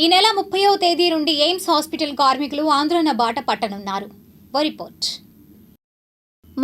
ఈ నెల ముప్పయో తేదీ నుండి ఎయిమ్స్ హాస్పిటల్ కార్మికులు ఆందోళన బాట పట్టనున్నారు. రిపోర్ట్.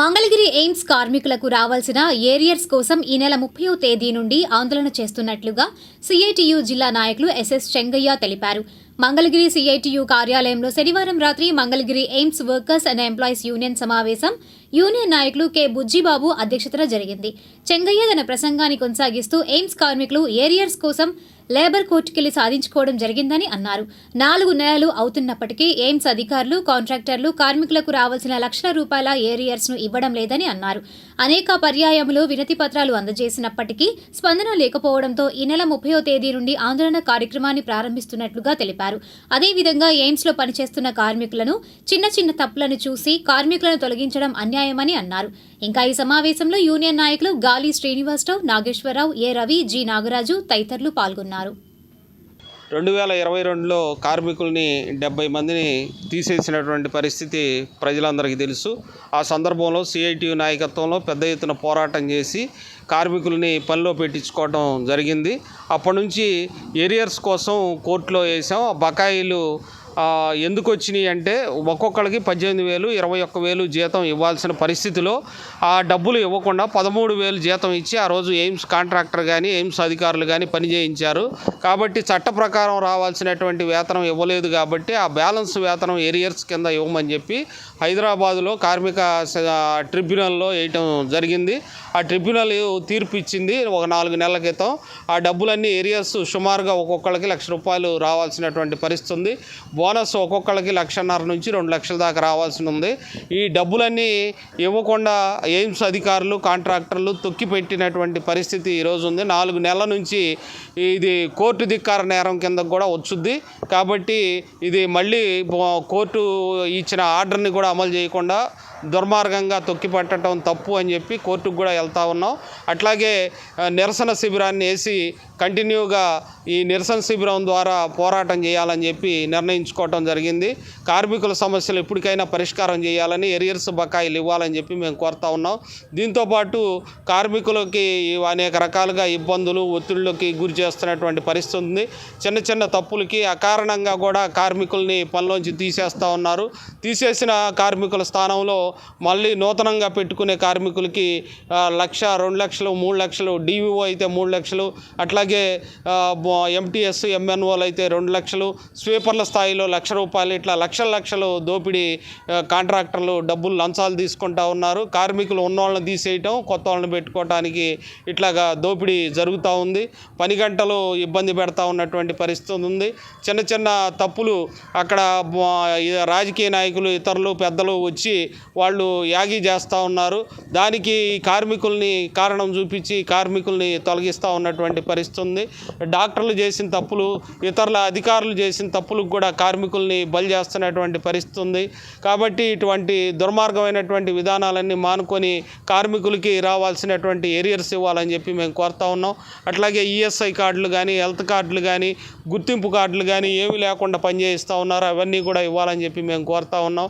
మంగళగిరి ఎయిమ్స్ కార్మికులకు రావాల్సిన ఏరియర్స్ కోసం ఈ నెల ముప్పయో తేదీ నుండి ఆందోళన చేస్తున్నట్లుగా సిఐటియు జిల్లా నాయకులు ఎస్ఎస్ చెంగయ్య తెలిపారు. మంగళగిరి సిఐటియు కార్యాలయంలో శనివారం రాత్రి Mangalagiri AIIMS workers and employees union సమావేశం యూనియన్ నాయకులు కె బుజ్జిబాబు అధ్యక్షతన జరిగింది. చెంగయ్య తన ప్రసంగాన్ని కొనసాగిస్తూ ఎయిమ్స్ కార్మికులు ఏరియర్స్ కోసం లేబర్ కోర్టుకెళ్ళి సాధించుకోవడం జరిగిందని అన్నారు. నాలుగు నెలలు అవుతున్నప్పటికీ ఎయిమ్స్ అధికారులు కాంట్రాక్టర్లు కార్మికులకు రావాల్సిన లక్షల రూపాయల ఏరియర్స్ను ఇవ్వడం లేదని అన్నారు. అనేక పర్యాయములు వినతి పత్రాలు అందజేసినప్పటికీ స్పందన లేకపోవడంతో ఈ నెల ముప్పయో తేదీ నుండి ఆందోళన కార్యక్రమాన్ని ప్రారంభిస్తున్నట్లుగా తెలిపారు. అదేవిధంగా ఎయిమ్స్లో పనిచేస్తున్న కార్మికులను చిన్న చిన్న తప్పులను చూసి కార్మికులను తొలగించడం అన్యాయమని అన్నారు. ఇంకా ఈ సమావేశంలో యూనియన్ నాయకులు గాలి శ్రీనివాసరావు నాగేశ్వరరావు ఏ రవి జి నాగరాజు తదితరులు పాల్గొన్నారు. రెండు వేల ఇరవై రెండులో కార్మికుల్ని డెబ్బై మందిని తీసేసినటువంటి పరిస్థితి ప్రజలందరికీ తెలుసు. ఆ సందర్భంలో సిఐటియు నాయకత్వంలో పెద్ద ఎత్తున పోరాటం చేసి కార్మికుల్ని పనిలో పెట్టించుకోవడం జరిగింది. అప్పటి నుంచి ఏరియర్స్ కోసం కోర్టులో వేసాం. ఆ బకాయిలు ఎందుకు వచ్చినాయి అంటే ఒక్కొక్కరికి పద్దెనిమిది వేలు ఇరవై ఒక్క వేలు జీతం ఇవ్వాల్సిన పరిస్థితిలో ఆ డబ్బులు ఇవ్వకుండా పదమూడు వేలు జీతం ఇచ్చి ఆ రోజు ఎయిమ్స్ కాంట్రాక్టర్ కానీ ఎయిమ్స్ అధికారులు కానీ పని చేయించారు. కాబట్టి చట్ట ప్రకారం రావాల్సినటువంటి వేతనం ఇవ్వలేదు కాబట్టి ఆ బ్యాలెన్స్ వేతనం ఏరియర్స్ కింద ఇవ్వమని చెప్పి హైదరాబాదులో కార్మిక స- ట్రిబ్యునల్లో వేయటం జరిగింది. ఆ ట్రిబ్యునల్ తీర్పు ఇచ్చింది ఒక నాలుగు నెలల క్రితం. ఆ డబ్బులన్నీ ఏరియర్స్ సుమారుగా ఒక్కొక్కరికి లక్ష రూపాయలు రావాల్సినటువంటి పరిస్థితి ఉంది. బోనస్ ఒక్కొక్కరికి లక్షన్నర నుంచి రెండు లక్షల దాకా రావాల్సి ఉంది. ఈ డబ్బులన్నీ ఇవ్వకుండా ఎయిమ్స్ అధికారులు కాంట్రాక్టర్లు తొక్కిపెట్టినటువంటి పరిస్థితి ఈరోజు ఉంది. నాలుగు నెలల నుంచి ఇది కోర్టు ధిక్కార నేరం కింద కూడా వచ్చుద్ది. కాబట్టి ఇది మళ్ళీ కోర్టు ఇచ్చిన ఆర్డర్ని కూడా అమలు చేయకుండా దుర్మార్గంగా తొక్కిపట్టడం తప్పు అని చెప్పి కోర్టుకు కూడా వెళ్తా ఉన్నాం. అట్లాగే నిరసన శిబిరాన్ని వేసి కంటిన్యూగా ఈ నిరసన శిబిరం ద్వారా పోరాటం చేయాలని చెప్పి నిర్ణయించుకోవటం జరిగింది. కార్మికుల సమస్యలు ఎప్పటికైనా పరిష్కారం చేయాలని ఎరియర్స్ బకాయిలు ఇవ్వాలని చెప్పి మేము కోరుతా ఉన్నాం. దీంతోపాటు కార్మికులకి అనేక రకాలుగా ఇబ్బందులు ఒత్తిళ్ళకి గురి చేస్తున్నటువంటి పరిస్థితి ఉంది. చిన్న చిన్న తప్పులకి అకారణంగా కూడా కార్మికుల్ని పనిలోంచి తీసేస్తూ ఉన్నారు. తీసేసిన కార్మికుల స్థానంలో మళ్ళీ నూతనంగా పెట్టుకునే కార్మికులకి లక్ష రెండు లక్షలు మూడు లక్షలు డివిఓ అయితే మూడు లక్షలు అట్లాగే ఎంటీఎస్ ఎంఎన్ఓలు అయితే రెండు లక్షలు స్వీపర్ల స్థాయిలో లక్ష రూపాయలు ఇట్లా లక్షల లక్షలు దోపిడీ కాంట్రాక్టర్లు డబ్బులు లంచాలు తీసుకుంటా ఉన్నారు. కార్మికులు ఉన్న వాళ్ళని తీసేయటం కొత్త వాళ్ళని పెట్టుకోవటానికి ఇట్లాగా దోపిడీ జరుగుతూ ఉంది. పని గంటలు ఇబ్బంది పెడతా ఉన్నటువంటి పరిస్థితి ఉంది. చిన్న చిన్న తప్పులు అక్కడ రాజకీయ నాయకులు ఇతరులు పెద్దలు వచ్చి వాళ్ళు యాగి చేస్తూ ఉన్నారు. దానికి కార్మికుల్ని కారణం చూపించి కార్మికుల్ని తొలగిస్తూ ఉన్నటువంటి పరిస్థితి ఉంది. డాక్టర్లు చేసిన తప్పులు ఇతరుల అధికారులు చేసిన తప్పులకు కూడా కార్మికుల్ని బలి చేస్తున్నటువంటి పరిస్థితి ఉంది. కాబట్టి ఇటువంటి దుర్మార్గమైనటువంటి విధానాలన్నీ మానుకొని కార్మికులకి రావాల్సినటువంటి ఏరియర్స్ ఇవ్వాలని చెప్పి మేము కోరుతా ఉన్నాం. అట్లాగే ఈఎస్ఐ కార్డులు కానీ హెల్త్ కార్డులు కానీ గుర్తింపు కార్డులు కానీ ఏమీ లేకుండా పనిచేయిస్తూ ఉన్నారు. అవన్నీ కూడా ఇవ్వాలని చెప్పి మేము కోరుతా ఉన్నాం.